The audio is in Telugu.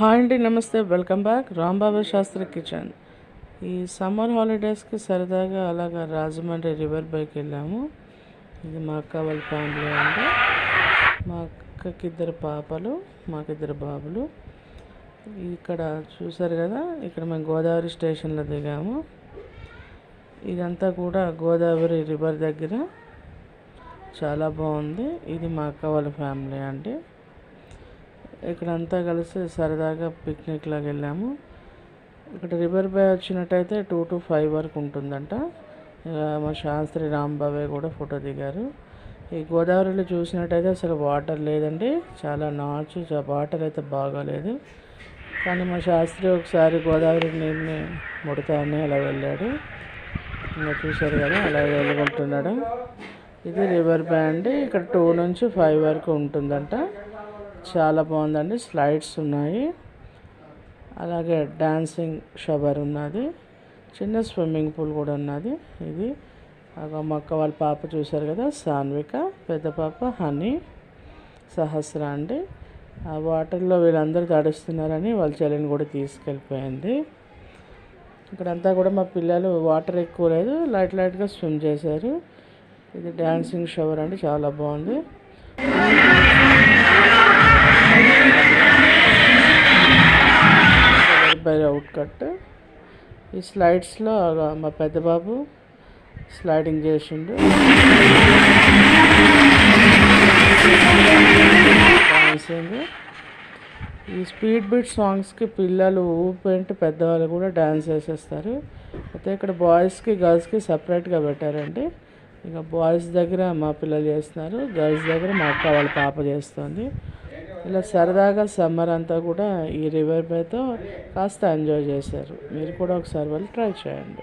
హాయ్ అండి నమస్తే welcome back. Rambaba Shastri kitchen. ఈ సమ్మర్ హాలిడేస్కి సరదాగా అలాగా రాజమండ్రి రివర్ బైక్ వెళ్ళాము. ఇది మా అక్క వాళ్ళ ఫ్యామిలీ అండి. మా అక్కకి ఇద్దరు పాపలు మాకిద్దరు బాబులు. ఇక్కడ చూసారు కదా ఇక్కడ మేము గోదావరి స్టేషన్లో దిగాము. ఇదంతా కూడా గోదావరి రివర్ దగ్గర. చాలా బాగుంది. ఇది మా అక్క వాళ్ళ ఫ్యామిలీ అండి. ఇక్కడంతా కలిసి సరదాగా పిక్నిక్ లాగా వెళ్ళాము. ఇక్కడ రివర్ బై వచ్చినట్టయితే టూ టు ఫైవ్ వరకు ఉంటుందంట. మా శాస్త్రి రాంబాబే కూడా ఫోటో దిగారు. ఈ గోదావరిలో చూసినట్టయితే అసలు వాటర్ లేదండి. చాలా నాచు వాటర్ అయితే బాగాలేదు. కానీ మా శాస్త్రి ఒకసారి గోదావరి నీళ్ళని ముడతానే అలా వెళ్ళాడు. ఇంకా చూశారు కదా అలా వెళ్ళుకుంటున్నాడు ఇది రివర్ బ్యాండ్ ఇక్కడ టూ నుంచి ఫైవ్ వరకు ఉంటుందంట. చాలా బాగుందండి. స్లైడ్స్ ఉన్నాయి. అలాగే డాన్సింగ్ షవర్ ఉన్నది. చిన్న స్విమ్మింగ్ పూల్ కూడా ఉన్నది. ఇది ఒక మా అక్క వాళ్ళ పాప చూశారు కదా సాన్విక పెద్ద పాప హనీ సహస్ర అండి. ఆ వాటర్లో వీళ్ళందరూ తడుస్తున్నారని వాళ్ళ చెల్లిని కూడా తీసుకెళ్ళిపోయింది. ఇక్కడంతా కూడా మా పిల్లలు వాటర్ ఎక్కువ లేదు లైట్ లైట్గా స్విమ్ చేశారు. ఇది డ్యాన్సింగ్ షవర్ అండి చాలా బాగుంది. బై అవుట్ కట్ ఈ స్లైడ్స్లో మా పెద్ద బాబు స్లైడింగ్ చేసిండు. ఈ స్పీడ్ బీట్ సాంగ్స్కి పిల్లలు ఊపేంటి పెద్దవాళ్ళు కూడా డ్యాన్స్ వేసేస్తారు అయితే ఇక్కడ బాయ్స్కి గర్ల్స్కి సపరేట్గా పెట్టారండి. ఇక బాయ్స్ దగ్గర మా పిల్లలు చేస్తున్నారు. గర్ల్స్ దగ్గర మా అక్క వాళ్ళ పాప చేస్తుంది. ఇలా సరదాగా సమ్మర్ అంతా కూడా ఈ రివర్ బేతో కాస్త ఎంజాయ్ చేశారు. మీరు కూడా ఒకసారి వెళ్ళి ట్రై చేయండి.